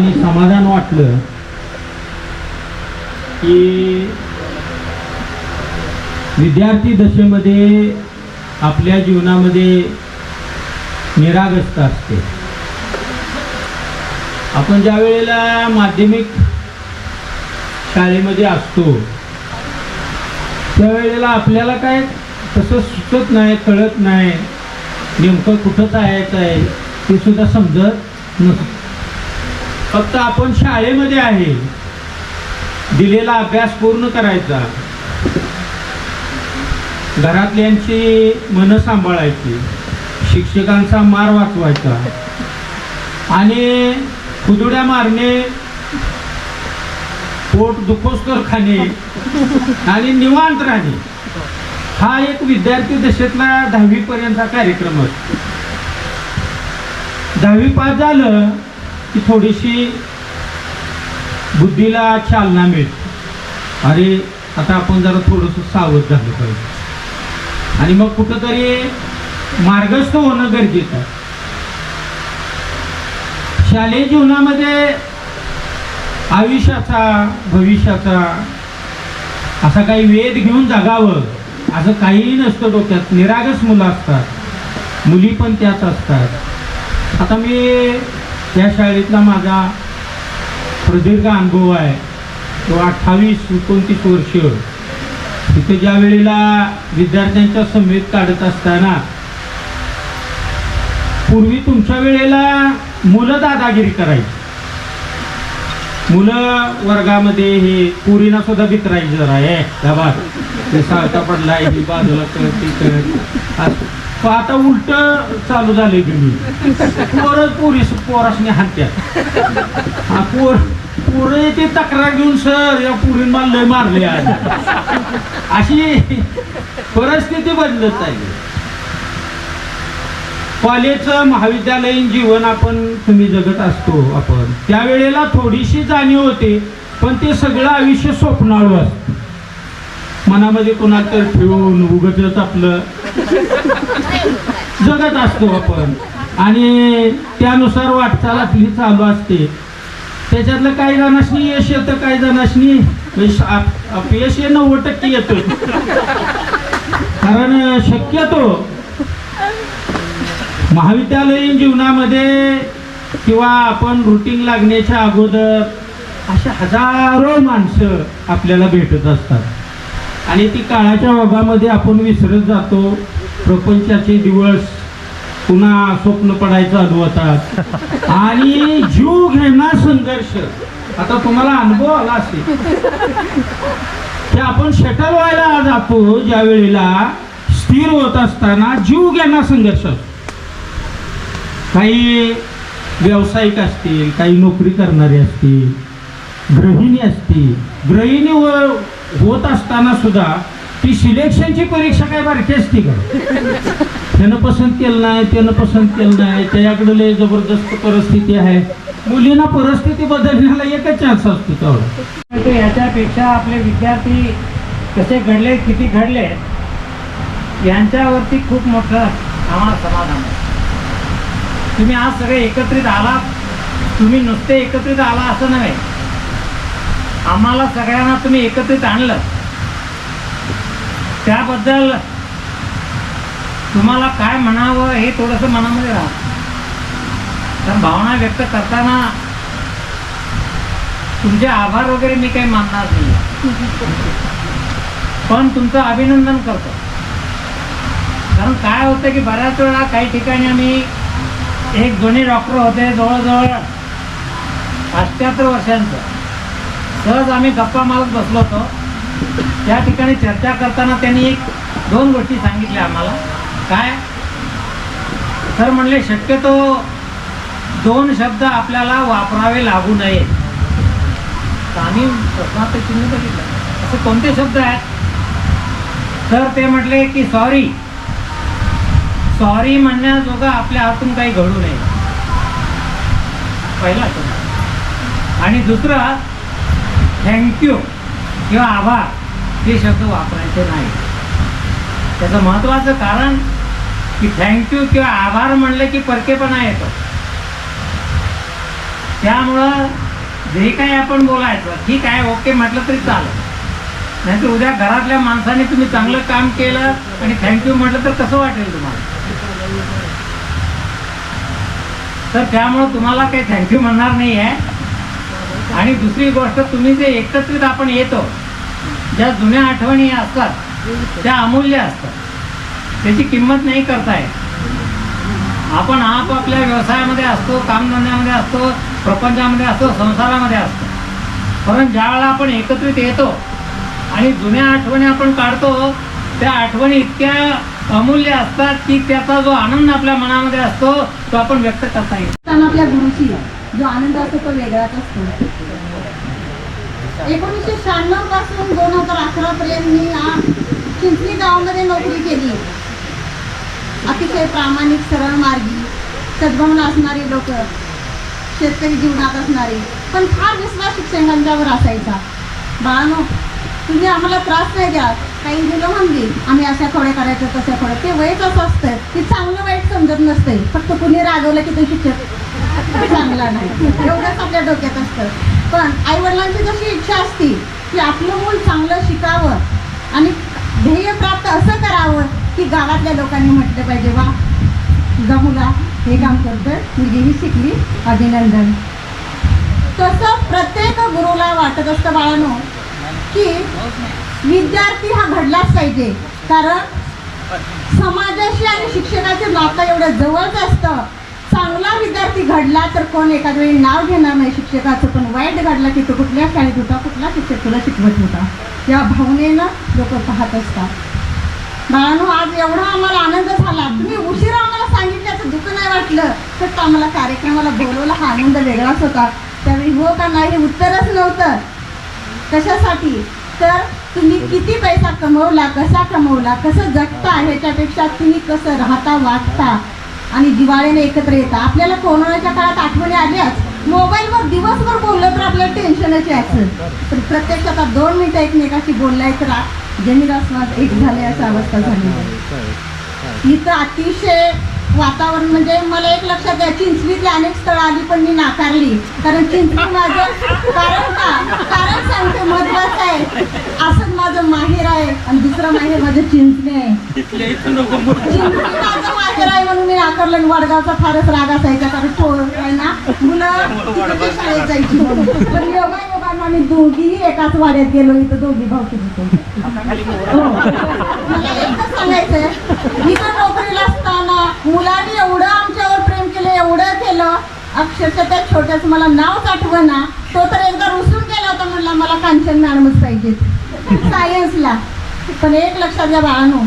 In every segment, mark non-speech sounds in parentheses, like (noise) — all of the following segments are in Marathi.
आणि समाधान वाटलं की विद्यार्थी दशेमध्ये आपल्या जीवनामध्ये निरागस्त असते. आपण ज्या वेळेला माध्यमिक शाळेमध्ये असतो त्यावेळेला आपल्याला काय तसं सुचत नाही कळत नाही नेमकं कुठं जायचं आहे ते सुद्धा समजत नसतं. फक्त आपण शाळेमध्ये आहे. दिलेला अभ्यास पूर्ण करायचा. घरातल्यांची मनं सांभाळायची. शिक्षकांचा मार वाचवायचा. आणि खुदुड्या मारणे पोट दुखोस्कर खाणे आणि निवांत राहणे. हा एक विद्यार्थी दशेतला दहावीपर्यंतचा कार्यक्रम असतो. दहावी पास झालं की थोडीशी बुद्धीला चालना मिळते. अरे आता आपण जरा थोडंसं सावध झालं पाहिजे. आणि मग कुठंतरी मार्गस्थ होणं गरजेचं आहे. शालेय जीवनामध्ये आयुष्याचा भविष्याचा असा काही वेध घेऊन जगावं असं काहीही नसतं डोक्यात. निरागस मुलं असतात. मुली पण त्याच असतात. आता मी त्या शाळेतला माझा प्रदीर्घ अनुभव आहे. तो अठ्ठावीस एकोणतीस वर्ष. तिथे ज्या वेळेला विद्यार्थ्यांच्या समेत काढत असताना पूर्वी तुमच्या वेळेला मुलं दादागिरी करायची. मुलं वर्गामध्ये हे पुरीना सुद्धा भित्रायची जरा हे डबा ते सावता पडलाय ही बाजूला कर ती कर असं. पण आता उलट चालू झाले तुम्ही पोरच पोरी पोरासने हात्यात हा पोर पोरं ते तक्रार घेऊन सर या पुरीन मला लय मारले आज. अशी परिस्थिती बदलत आहे कॉलेजचं महाविद्यालयीन जीवन आपण तुम्ही जगत असतो आपण. त्यावेळेला थोडीशी जाणीव होते पण ते सगळं आयुष्य स्वप्नाळू असतं. मनामध्ये कोणाला तर ठेवून उगतच आपलं (laughs) जगत असतो आपण. आणि त्यानुसार वाटचाल आपली चालू असते. त्याच्यातलं काही जणांनी यश येतं काही जणांनी यश- अपयश हे नव्वद टक्के येतो. कारण शक्यतो महाविद्यालयीन जीवनामध्ये किंवा आपण रुटीन लागण्याच्या अगोदर अशा हजारो माणसं आपल्याला भेटत असतात. आणि ती काळाच्या ओघामध्ये आपण विसरत जातो. प्रपंचाचे दिवस पुन्हा स्वप्न पडायचं चालू होतात आणि जीव घेणार संघर्ष. आता तुम्हाला अनुभव आला असेल. की आपण शटल व्हायला जातो ज्या वेळेला स्थिर होत असताना जीव घेणार संघर्ष. काही व्यावसायिक असतील काही नोकरी करणारे असतील गृहिणी असतील गृहिणीवर होत असताना सुद्धा ती सिलेक्शनची परीक्षा काय बारकी असती का? त्यानं पसंत केलं नाही त्यानं पसंत केलं नाही त्याच्याकडे लय जबरदस्त परिस्थिती आहे. मुलींना परिस्थिती बदलण्याला एकच चान्स असतो तेवढा. तर याच्यापेक्षा आपले विद्यार्थी कसे घडले किती घडले यांच्यावरती खूप मोठं आम्हाला समाधान आहे. तुम्ही आज सगळे एकत्रित आलात तुम्ही नुसते एकत्रित आला असं नव्हे. आम्हाला सगळ्यांना तुम्ही एकत्रित आणलं. त्याबद्दल तुम्हाला काय म्हणावं हे थोडंसं मनामध्ये राहा. तर भावना व्यक्त करताना तुमचे आभार वगैरे मी काही मानणार नाही पण तुमचं अभिनंदन करतो. कारण काय होतं की बऱ्याच वेळा काही ठिकाणी आम्ही एक दोन्ही डॉक्टर होते जवळजवळ अठ्याहत्तर वर्षांचं. सहज आम्ही गप्पा मारत बसलो होतो. त्या ठिकाणी चर्चा करताना त्यांनी एक दोन गोष्टी सांगितल्या आम्हाला. काय? तर म्हणले शक्यतो दोन शब्द आपल्याला वापरावे लागू नये. आम्ही प्रश्नार्थ चिन्ह बघितलं असे कोणते शब्द आहेत? तर ते म्हटले की सॉरी. सॉरी म्हणण्याजोगा आपल्या हातून काही घडू नये. पहिला शब्द. आणि दुसरा थँक्यू किंवा आभार. हे शब्द वापरायचे नाही. त्याचं महत्त्वाचं कारण की थँक्यू किंवा आभार म्हणले की परकेपणा येतो. त्यामुळं जे काही आपण बोलायचं ठीक आहे ओके म्हटलं तरी चालेल. नाहीतर उद्या घरातल्या माणसाने तुम्ही चांगलं काम केलं आणि थँक्यू म्हटलं तर कसं वाटेल तुम्हाला? तर त्यामुळं तुम्हाला काही थँक्यू म्हणणार नाही आहे आणि दुसरी गोष्ट तुम्ही जे एकत्रित आपण येतो ज्या जुन्या आठवणी असतात त्या अमूल्य असतात. त्याची किंमत नाही करताय. आपण आपापल्या व्यवसायामध्ये असतो कामधंद्यामध्ये असतो प्रपंचामध्ये असतो संसारामध्ये असतो. परंतु ज्या वेळेला आपण एकत्रित येतो आणि जुन्या आठवणी आपण काढतो त्या आठवणी इतक्या अमूल्य असतात की त्याचा जो आनंद आपल्या मनामध्ये असतो तो आपण व्यक्त करता येईल आपल्या गुरुची जो आनंद असतो तो वेगळाच असतो. एकोणीसशे शहाण्णवपासून दोन हजार अकरा पर्यंत मी या चिंचणी गावामध्ये नोकरी केली. अतिशय प्रामाणिक सरळ मार्गी सद्भावना असणारी लोक शेतकरी जीवनात असणारी पण फार विश्वास शिक्षकांच्यावर असायचा. बाळानो तुम्ही आम्हाला त्रास नाही द्या काही मुलं म्हणली आम्ही अशा खोड्या करायचं तशा खोड्या. ते वयच असं असतं की चांगलं वाईट समजत नसतंय. फक्त कुणी रागवलं की तो शिक्षक चांगला नाही. एवढंच आपल्या डोक्यात असतं. पण आईवडिलांची जशी इच्छा असती की आपलं मूल चांगलं शिकावं आणि ध्येय प्राप्त असं करावं की गावातल्या लोकांनी म्हटलं पाहिजे वा तुझा मुला हे काम करतोय मुलगीही शिकली अभिनंदन. तसं प्रत्येक गुरुला वाटत असतं बाळानो की विद्यार्थी हा घडलाच पाहिजे. कारण समाजाशी आणि शिक्षणाचे नातं एवढं जवळच असतं घडला तर कोण एखाद वेळी नाव घेणार नाही शिक्षकाचं पण वाईट घडला की तो कुठल्या शाळेत होता कुठला शिक्षक तुला शिकवत होता? या भावनेनं लोक पाहत असतात. बाळांनो आज एवढा आम्हाला आनंद झाला. तुम्ही उशिरा आम्हाला सांगितल्याचं दुःख नाही वाटलं. तर आम्हाला कार्यक्रमाला बोलवला हा आनंद वेगळाच होता. त्यावेळी हो का नाही हे उत्तरच नव्हतं. कशासाठी? तर तुम्ही किती पैसा कमवला कसा कमवला कसं जगता ह्याच्यापेक्षा तुम्ही कसं राहता वागता? आणि दिवाळीने एकत्र येता. आपल्याला कोरोनाच्या काळात आठवणी आल्याच. मोबाईलवर दिवसभर बोललं तर आपल्याला टेन्शनच यायचं पण प्रत्यक्षात आता दोन मिनिटं एकमेकाशी बोललाय तर आसमान एक झाले अशी अवस्था झाली. इथं अतिशय वातावरण म्हणजे मला एक लक्षात आहे चिंचणीतली अनेक स्थळं आली पण मी नाकारली. कारण चिंचणी माझं कारण का? कारण सांगते महत्वाचं आहे. असंच माझं माहेर आहे आणि दुसरं माहेर माझं चिंचणी आहे. आहे म्हणून मी नाकारलं आणि वडगावचा फारच राग असायचा कारण मुलं शाळेत जायची म्हणून. पण योगा योगानं आम्ही दोघीही एकाच वाड्यात गेलो इथं दोघी भाऊ हो. मला एकच सांगायचंय इथं नोकरीला असताना मुलांनी एवढं आमच्यावर प्रेम केलं एवढं केलं अक्षरशः त्या छोट्याच मला नावच आठवना. तो तर एकदा रुसून गेला होता म्हणला मला कांचन मॅडमच पाहिजेत. सायन्सला. पण एक लक्षात घ्या बाळानो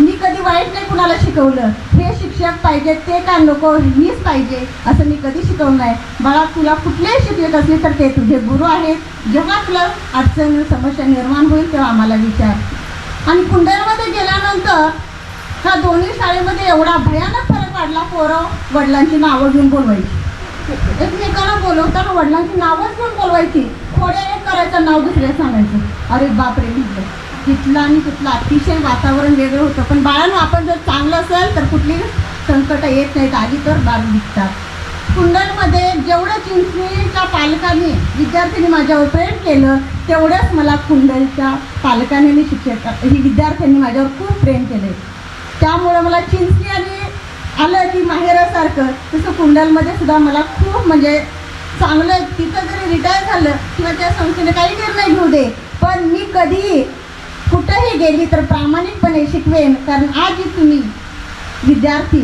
मी कधी वाईट नाही कुणाला शिकवलं. हे शिक्षक पाहिजे ते का नको मीच पाहिजे असं मी कधी शिकवलं नाही. बाळा तुला कुठलेही शिक्षक असले तर ते तुझे गुरु आहेत. जेव्हा तुला अडचण समस्या निर्माण होईल तेव्हा आम्हाला विचार. आणि कुंडलमध्ये गेल्यानंतर ह्या दोन्ही शाळेमध्ये एवढा भयानक फरक वाढला पोरं वडिलांची नावं घेऊन बोलवायची. एकमेकाला बोलवताना वडिलांची नावच घेऊन बोलवायची. थोड्या एक करायचं नाव दुसऱ्या सांगायचं. अरे बापरे म्हटलं. तिथलं आणि तिथलं अतिशय वातावरण वेगळं होतं. पण बाळांनो आपण जर चांगलं असेल तर कुठली संकट येत नाहीत. आली तर बाल निघतात. कुंडलमध्ये जेवढं चिंचणीच्या पालकांनी विद्यार्थ्यांनी माझ्यावर प्रेम केलं तेवढंच मला कुंडलच्या पालकांनी आणि शिक्षक ही विद्यार्थ्यांनी माझ्यावर खूप प्रेम केले. त्यामुळं मला चिंचणी आणि आलं की माहेरासारखं तसं कुंडलमध्ये सुद्धा मला खूप म्हणजे चांगलं तिथं जरी रिटायर झालं किंवा त्या संस्थेने काही निर्णय घेऊ दे पण मी कधी कुठंही गेली तर प्रामाणिकपणे शिकवेन. कारण आजही तुम्ही विद्यार्थी.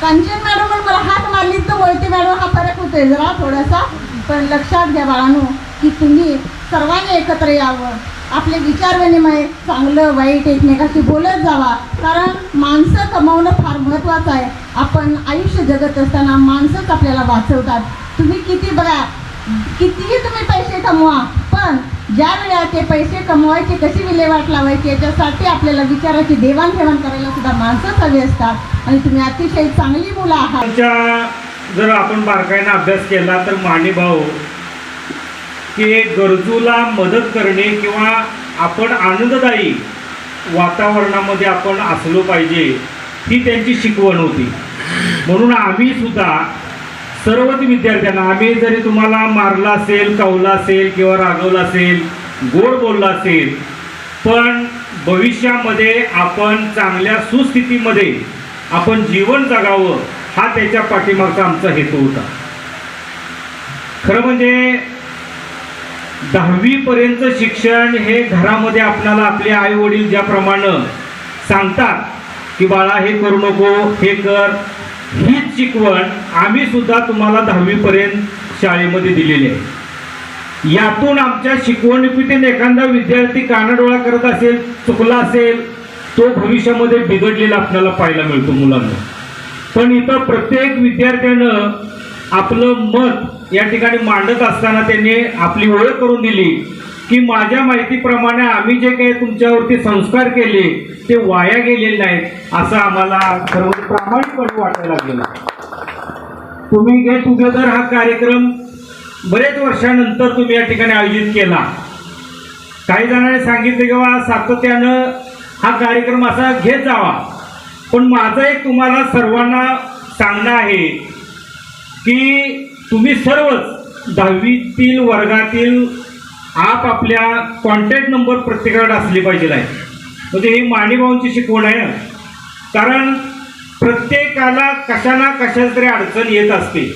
कांचन मॅडम पण मला हात मारली तर मोहिते मॅडम हा फरक होतोय. जरा थोडासा पण लक्षात घ्या बाळांनो की तुम्ही सर्वांनी एकत्र यावं. आपले विचार विनिमय चांगलं वाईट एकमेकाशी बोलत जावा. कारण माणसं कमावणं फार महत्त्वाचं आहे. आपण आयुष्य जगत असताना माणसंच आपल्याला वाचवतात. तुम्ही किती बघा कितीही तुम्ही पैसे कमवा पण ज्या वेळा ते पैसे कमवायचे कशी विल्हेवाट लावायची याच्यासाठी आपल्याला विचाराची देवाणघेवाण करायला सुद्धा माणसंच हवी असतात. आणि तुम्ही अतिशय चांगली मुलं आहात. जर आपण बारकाईनं अभ्यास केला तर माने भाऊ की गरजूला मदत करणे किंवा आपण आनंददायी वातावरणामध्ये आपण असलो पाहिजे ही त्यांची शिकवण होती. म्हणून आम्ही सुद्धा सर्वच विद्यार्थ्यांना आम्ही जरी तुम्हाला मारला असेल कावला असेल किंवा रागवला असेल गोड बोलला असेल पण भविष्यामध्ये आपण चांगल्या सुस्थितीमध्ये आपण जीवन जगावं हा त्याच्या पाठीमागचा आमचा हेतू होता. खरं म्हणजे दहावीपर्यंत शिक्षण हे घरामध्ये आपल्याला आपले आई वडील ज्याप्रमाणे सांगतात की बाळा हे करू नको हे कर. हीच शिकवण आम्ही सुद्धा तुम्हाला दहावीपर्यंत शाळेमध्ये दिलेली आहे. यातून आमच्या शिकवणुकीतून एखादा विद्यार्थी कानाडोळा करत असेल चुकला असेल तो भविष्यामध्ये बिघडलेला आपल्याला पाहायला मिळतो मुलांना. पण इथं प्रत्येक विद्यार्थ्यानं आपलं मत या ठिकाणी मांडत असताना त्यांनी आपली ओळख करून दिली. की माझ्या माहितीप्रमाणे आम्ही जे काही तुमच्यावरती संस्कार केले ते वाया गेलेले नाहीत असं आम्हाला सर्व प्रामाणिकपणे वाटायला लागलेलं तुम्ही गेट टुगेदर हा कार्यक्रम बरेच वर्षानंतर तुम्ही या ठिकाणी आयोजित केला. काही जणांनी सांगितले की बा सातत्यानं हा कार्यक्रम असा घेत जावा. पण माझं एक तुम्हाला सर्वांना सांगणं आहे की तुम्ही सर्वच दहावीतील वर्गातील आप आपल्या कॉन्टॅक्ट नंबर प्रत्येकाकडे असले पाहिजे आहे. म्हणजे ही माणीभाऊंची शिकवण आहे ना. कारण प्रत्येकाला कशा ना तरी अडचण येत असते.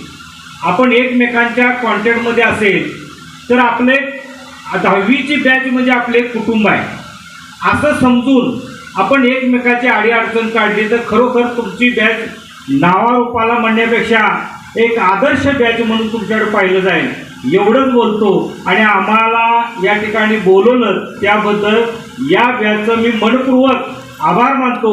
आपण एकमेकांच्या कॉन्टॅक्टमध्ये असेल तर आपले दहावीची बॅच म्हणजे आपले एक कुटुंब आहे. असं समजून आपण एकमेकाची आडी अडचण काढली तर खरोखर तुमची बॅच नावारूपाला म्हणण्यापेक्षा एक आदर्श बॅच म्हणून तुमच्याकडे पाहिलं जाईल. एवढंच बोलतो आणि आम्हाला या ठिकाणी बोलवलं त्याबद्दल या व्याचं मी मनपूर्वक आभार मानतो.